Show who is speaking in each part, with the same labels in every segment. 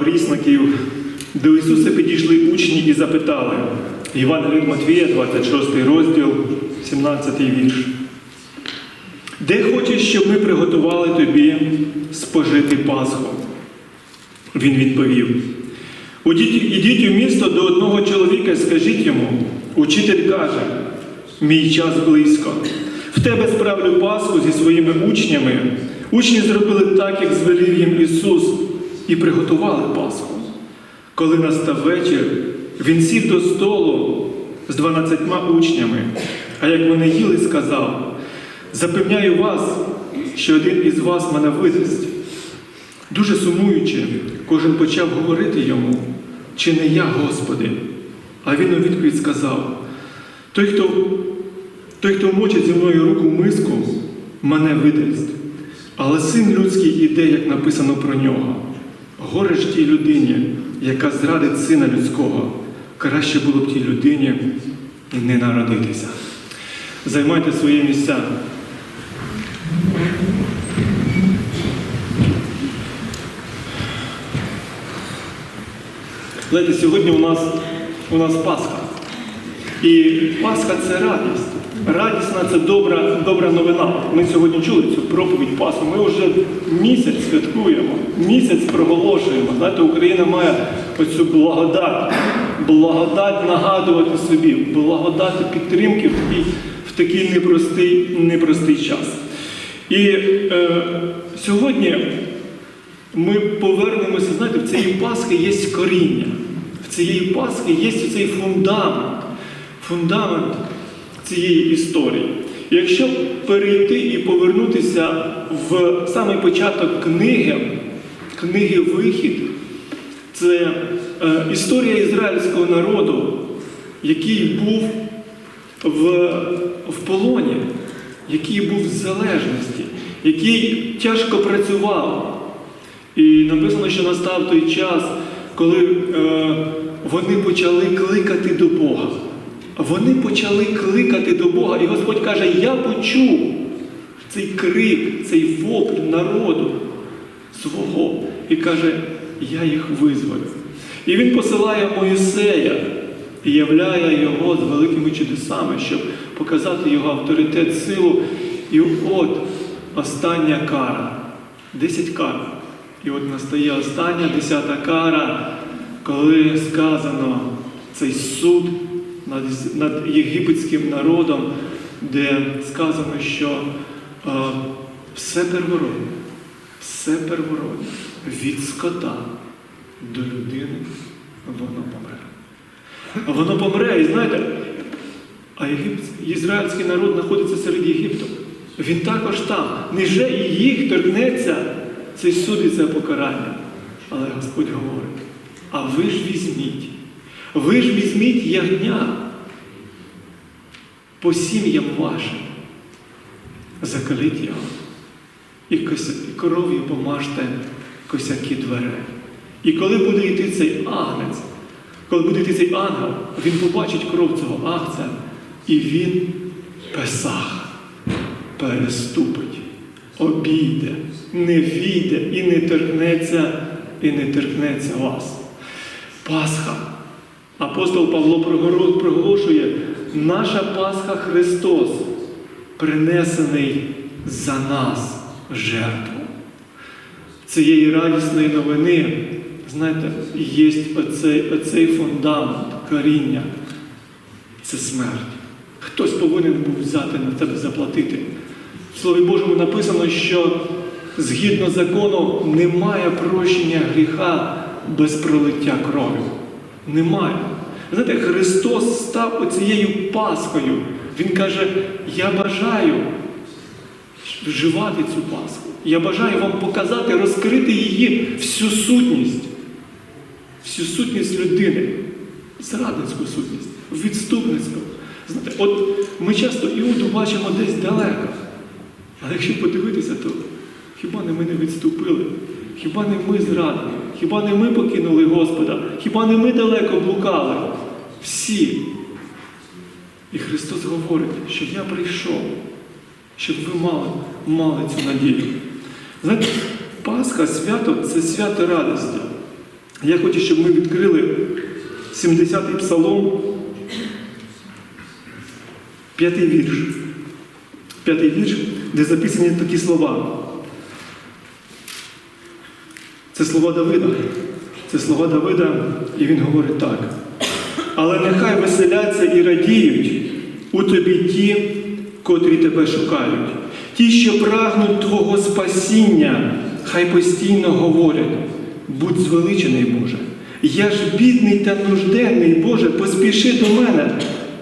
Speaker 1: первопріснаків, до Ісуса підійшли учні і запитали. Іван від Матвія, 26 розділ, 17 вірш. Де хочеш, щоб ми приготували тобі спожити Пасху? Він відповів: Ідіть у місто до одного чоловіка, і скажіть йому, учитель каже, мій час близько. В тебе справлю Пасху зі своїми учнями. Учні зробили так, як звелів їм Ісус, і приготували Пасху. Коли настав вечір, він сів до столу з дванадцятьма учнями, а як вони їли, сказав: Запевняю вас, що один із вас мене видасть. Дуже сумуючи, кожен почав говорити йому, чи не я, Господи? А він у відповідь сказав: той, хто, той, хто мочить зі мною руку в миску, мене видасть. Але син людський іде, як написано про нього. Горе ж тій людині, яка зрадить сина людського. Краще було б тій людині не народитися. Займайте свої місця. Знаєте, сьогодні у нас, у нас Пасха. І Пасха це радість. Радісна це добра, добра новина. Ми сьогодні чули цю проповідь Пасху. Ми вже місяць святкуємо, місяць проголошуємо. Знаєте, Україна має оцю благодать, благодать нагадувати собі, благодати підтримки в такий, в такий непростий, непростий час. І е, сьогодні ми повернемося, знаєте, в цієї Пасхи є коріння. В цієї Пасхи є цей фундамент, фундамент цієї історії. Якщо перейти і повернутися в самий початок книги, книги Вихід, це е, історія ізраїльського народу, який був в, в полоні, який був в залежності, який тяжко працював. І написано, що настав той час, коли е, вони почали кликати до Бога. Вони почали кликати до Бога, і Господь каже: Я почув цей крик, цей вопль народу свого. І каже, я їх визволю. І він посилає Моїсея і являє його з великими чудесами, щоб показати його авторитет, силу. І от остання кара. Десять кар. І от настає остання десята кара, коли сказано цей суд над, над єгипетським народом, де сказано, що е, все первородне, все первородне від скота до людини воно помре. Воно помре, і знаєте, а єгипетський, ізраїльський народ знаходиться серед Єгипту. Він також там. Неже і їх торкнеться цей суд і це покарання. Але Господь говорить: а ви ж візьміть, ви ж візьміть ягня по сім'ям вашим, закаліть його, і, коров'ю помажте косяки дверей. І коли буде йти цей агнець, коли буде йти цей ангел, він побачить кров цього агця, і він песах переступить, обійде, не війде і не торкнеться, і не торкнеться вас. Пасха. Апостол Павло проголошує, наша Пасха Христос, принесений за нас жертву. Цієї радісної новини, знаєте, є оцей, оцей фундамент, коріння. Це смерть. Хтось повинен був взяти на тебе заплатити. В Слові Божому написано, що згідно закону немає прощення гріха без пролиття крові. Немає. Знаєте, Христос став оцією Пасхою. Він каже: Я бажаю вживати цю Пасху. Я бажаю вам показати, розкрити її всю сутність, всю сутність людини, зрадницьку сутність, відступницьку. Знаєте, от ми часто Іуду бачимо десь далеко. Але якщо подивитися, то хіба не ми не відступили? Хіба не ми зрадили? Хіба не ми покинули Господа? Хіба не ми далеко блукали? Всі. І Христос говорить, що я прийшов, щоб ви мали, мали цю надію. Знаєте, Пасха, свято це свято радості. Я хочу, щоб ми відкрили 70-й псалом, п'ятий вірш. П'ятий вірш, де записані такі слова. Це слова Давида. Це слова Давида, і він говорить так. Але нехай веселяться і радіють у тобі ті, котрі тебе шукають. Ті, що прагнуть Твого спасіння, хай постійно говорять, будь звеличений, Боже. Я ж бідний та нужденний, Боже, поспіши до мене,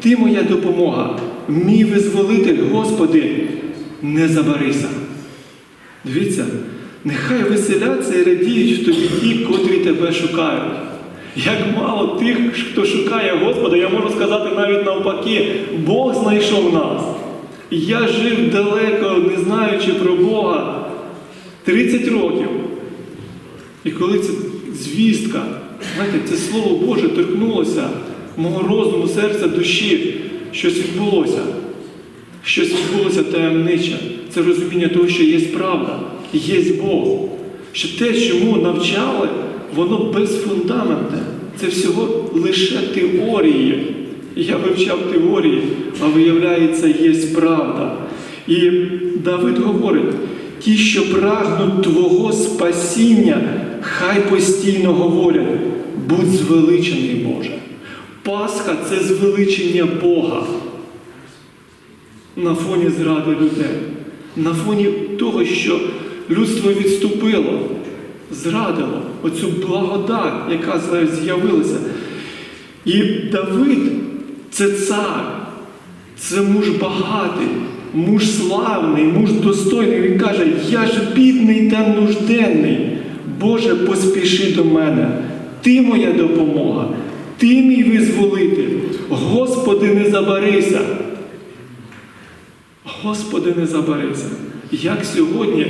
Speaker 1: Ти моя допомога, мій визволитель, Господи, не забарися. Дивіться, нехай веселяться і радіють в тобі ті, котрі тебе шукають. Як мало тих, хто шукає Господа, я можу сказати навіть навпаки, Бог знайшов нас. Я жив далеко, не знаючи про Бога 30 років. І коли ця звістка, знаєте, це Слово Боже торкнулося мого розуму, серця, душі, щось відбулося. Щось відбулося таємниче. Це розуміння того, що є правда, є Бог. Що те, чому навчали, воно без фундамента. Це всього лише теорії. Я вивчав теорії, а виявляється, є правда. І Давид говорить: ті, що прагнуть Твого спасіння, хай постійно говорять, будь звеличений Боже. Пасха це звеличення Бога на фоні зради людей, на фоні того, що людство відступило, зрадило оцю благодать, яка з'явилася. І Давид це цар, це муж багатий, муж славний, муж достойний. Він каже: Я ж бідний та нужденний. Боже, поспіши до мене. Ти моя допомога, ти мій визволитель. Господи, не забарися. Господи, не забарися. Як сьогодні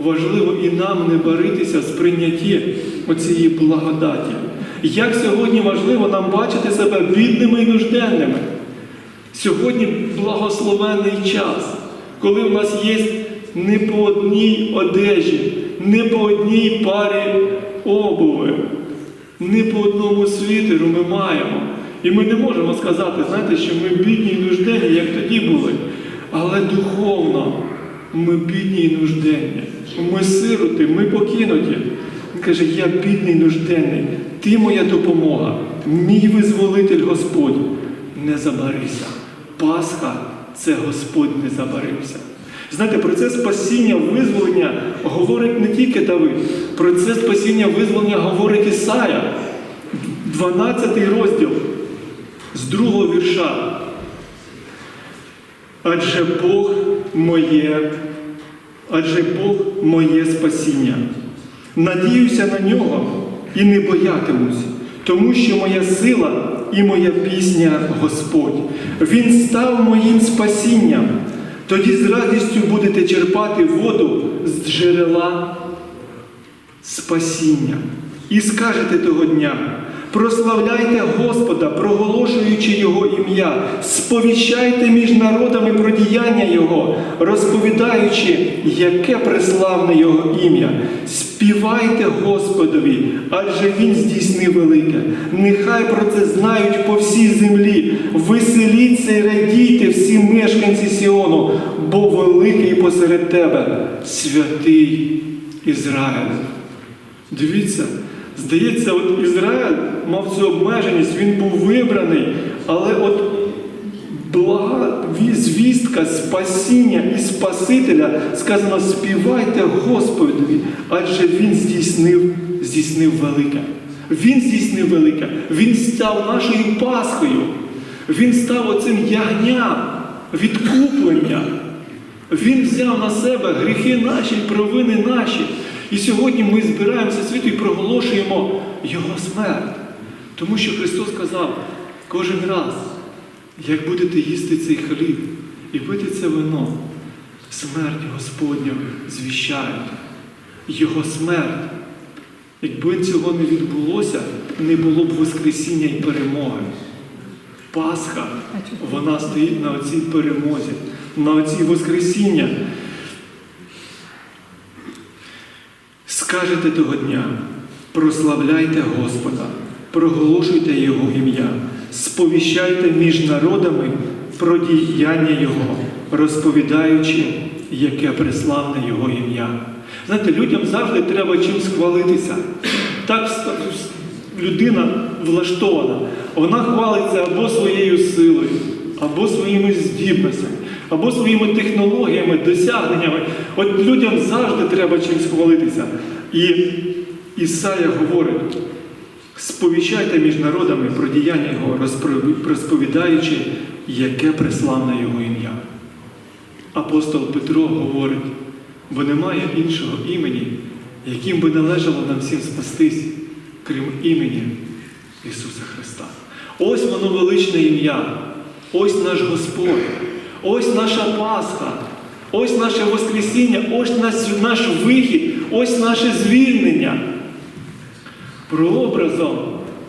Speaker 1: важливо і нам не баритися в сприйнятті оцієї благодаті. Як сьогодні важливо нам бачити себе бідними і нужденними. Сьогодні благословенний час, коли в нас є не по одній одежі, не по одній парі обуви, не по одному світеру ми маємо. І ми не можемо сказати, знаєте, що ми бідні і нужденні, як тоді були. Але духовно ми бідні і нужденні. Ми сироти, ми покинуті. Він каже, я бідний нужденний, ти моя допомога, мій визволитель Господь. Не забарися. Пасха це Господь не забарився. Знаєте, про це спасіння, визволення говорить не тільки Давид, про це спасіння, визволення говорить Ісая, 12 розділ з другого вірша. Адже Бог моє, адже Бог моє спасіння. Надіюся на нього і не боятимусь, тому що моя сила і моя пісня Господь. Він став моїм спасінням. Тоді з радістю будете черпати воду з джерела спасіння. І скажете того дня. Прославляйте Господа, проголошуючи Його ім'я, сповіщайте між народами про діяння Його, розповідаючи, яке преславне Його ім'я. Співайте Господові, адже Він здійснив велике. Нехай про це знають по всій землі. Веселіться й радійте всі мешканці Сіону, бо великий посеред тебе святий Ізраїль. Дивіться. Здається, от Ізраїль мав цю обмеженість, він був вибраний, але от блага звістка спасіння і Спасителя сказано, співайте Господові, адже Він здійснив, здійснив велике. Він здійснив велике, Він став нашою Пасхою, Він став оцим ягням відкуплення. Він взяв на себе гріхи наші, провини наші. І сьогодні ми збираємося світу і проголошуємо Його смерть. Тому що Христос сказав кожен раз, як будете їсти цей хліб і пити це вино, смерть Господню звіщають. Його смерть. Якби цього не відбулося, не було б Воскресіння і перемоги. Пасха, вона стоїть на оцій перемозі, на оцій Воскресіння. Скажете того дня, Прославляйте Господа, проголошуйте Його ім'я, сповіщайте між народами про діяння Його, розповідаючи, яке преславне Його ім'я. Знаєте, людям завжди треба чимсь хвалитися. Так людина влаштована. Вона хвалиться або своєю силою, або своїми здібностями, або своїми технологіями, досягненнями. От людям завжди треба чимось хвалитися. І Ісая говорить: сповіщайте між народами про діяння Його, розповідаючи, яке преславне Його ім'я. Апостол Петро говорить, бо немає іншого імені, яким би належало нам всім спастись, крім імені Ісуса Христа. Ось воно величне ім'я, ось наш Господь, ось наша Пасха, ось наше Воскресіння, ось наш, вихід, ось наше звільнення. Прообразом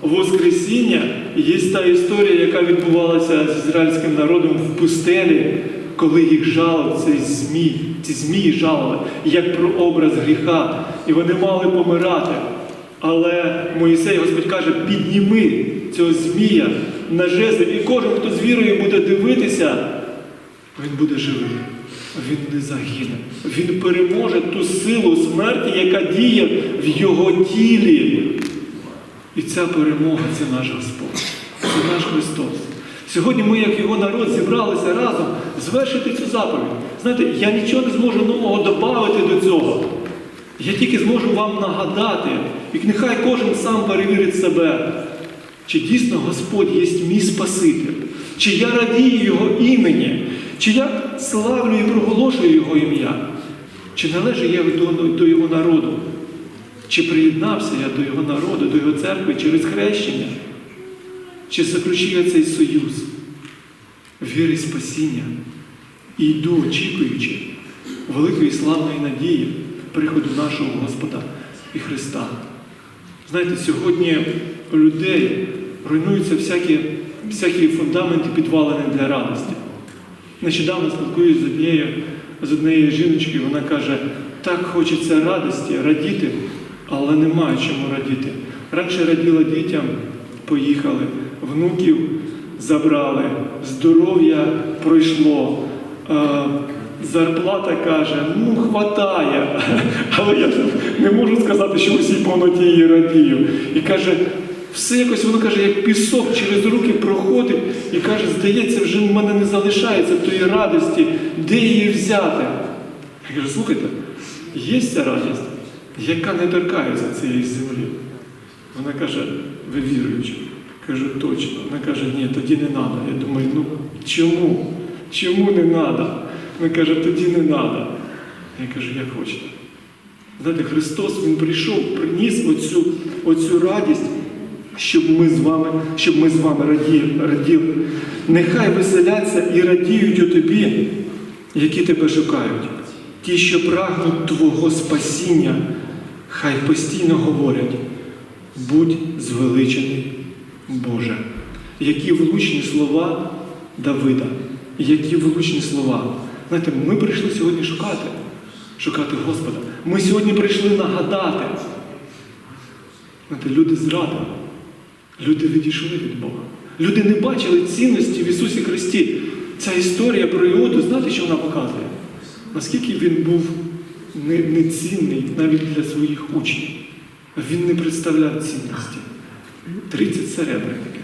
Speaker 1: Воскресіння є та історія, яка відбувалася з ізраїльським народом в пустелі, коли їх жалив цей змій, ці змії жалили, як прообраз гріха, і вони мали помирати. Але Моїсей Господь каже, підніми цього змія на жезл, і кожен, хто з вірою буде дивитися, він буде живий. Він не загине. Він переможе ту силу смерті, яка діє в його тілі. І ця перемога це наш Господь, це наш Христос. Сьогодні ми, як його народ, зібралися разом звершити цю заповідь. Знаєте, я нічого не зможу нового додати до цього. Я тільки зможу вам нагадати, і нехай кожен сам перевірить себе, чи дійсно Господь є мій Спаситель, чи я радію Його імені, чи я славлю і проголошую Його ім'я, чи належу я до, до Його народу, чи приєднався я до Його народу, до Його церкви через хрещення, чи заключив я цей союз віри спасіння і йду, очікуючи великої славної надії приходу нашого Господа і Христа. Знаєте, сьогодні у людей руйнуються всякі, всякі фундаменти підвалини для радості. Нещодавно спілкуюся з однією, з однією жіночкою, вона каже, так хочеться радості, радіти, але немає чому радіти. Раніше раділа дітям, поїхали, внуків забрали, здоров'я пройшло. Зарплата каже, ну хватає. Але я не можу сказати, що усій повноті її радію. І каже, все якось воно каже, як пісок через руки проходить, і каже, здається, вже в мене не залишається тої радості, де її взяти. Я кажу, слухайте, є ця радість, яка не торкається цієї землі. Вона каже, ви віруючі. Кажу, точно. Вона каже, ні, тоді не треба. Я думаю, ну чому? Чому не треба? Вона каже, тоді не треба. Я кажу, як хочете. Знаєте, Христос Він прийшов, приніс оцю, оцю радість, щоб ми з вами, щоб ми з вами раділи, раділи. Нехай веселяться і радіють у тобі, які тебе шукають. Ті, що прагнуть Твого спасіння, хай постійно говорять, будь звеличений, Боже. Які влучні слова Давида, які влучні слова. Знаєте, ми прийшли сьогодні шукати, шукати Господа. Ми сьогодні прийшли нагадати. Знаєте, люди зрадили, люди відійшли від Бога. Люди не бачили цінності в Ісусі Христі. Ця історія про Іуду, знаєте, що вона показує? Наскільки він був нецінний навіть для своїх учнів. Він не представляв цінності. 30 серебряників.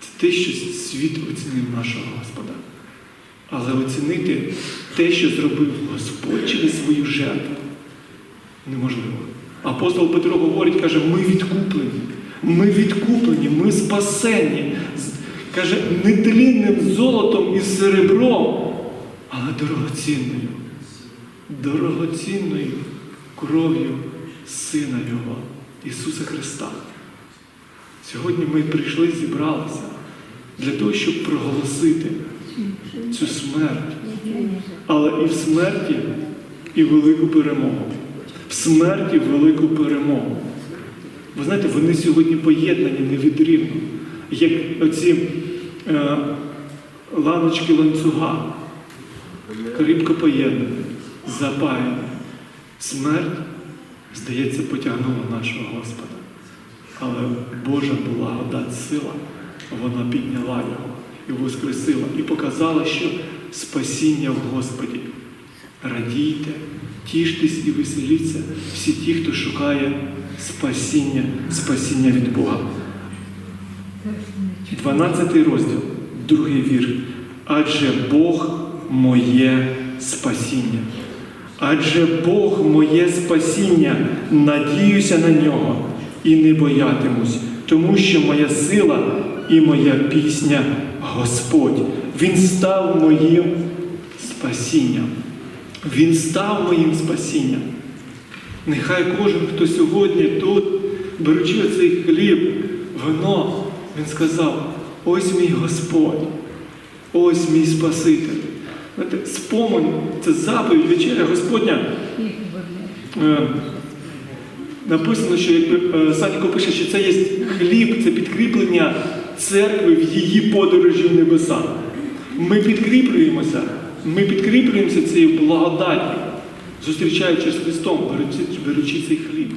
Speaker 1: Це те, що світ оцінив нашого Господа. Але оцінити те, що зробив Господь через свою жертву, неможливо. Апостол Петро говорить, каже, ми відкуплені. Ми відкуплені, ми спасені. Каже, не тлінним золотом і серебром, але дорогоцінною. Дорогоцінною кров'ю Сина Його, Ісуса Христа. Сьогодні ми прийшли, зібралися для того, щоб проголосити цю смерть, але і в смерті і велику перемогу. В смерті велику перемогу. Ви знаєте, вони сьогодні поєднані невідривно, як оці е, ланочки ланцюга, кріпко поєднані, запаяні. Смерть здається, потягнуло нашого Господа. Але Божа благодать сила, вона підняла його і воскресила, і показала, що спасіння в Господі. Радійте, тіштесь і веселіться всі ті, хто шукає спасіння, спасіння від Бога. 12 розділ, другий вірш. Адже Бог моє спасіння. Адже Бог моє спасіння, надіюся на нього і не боятимусь, тому що моя сила і моя пісня Господь. Він став моїм спасінням. Він став моїм спасінням. Нехай кожен, хто сьогодні тут, беручи оцей хліб, вино, він сказав: ось мій Господь, ось мій Спаситель. Знаєте, спомин, це заповідь вечеря Господня. Е, написано, що якби е, пише, що це є хліб, це підкріплення церкви в її подорожі в небеса. Ми підкріплюємося, ми підкріплюємося цією благодаттю, зустрічаючись з Христом, беручи, цей хліб.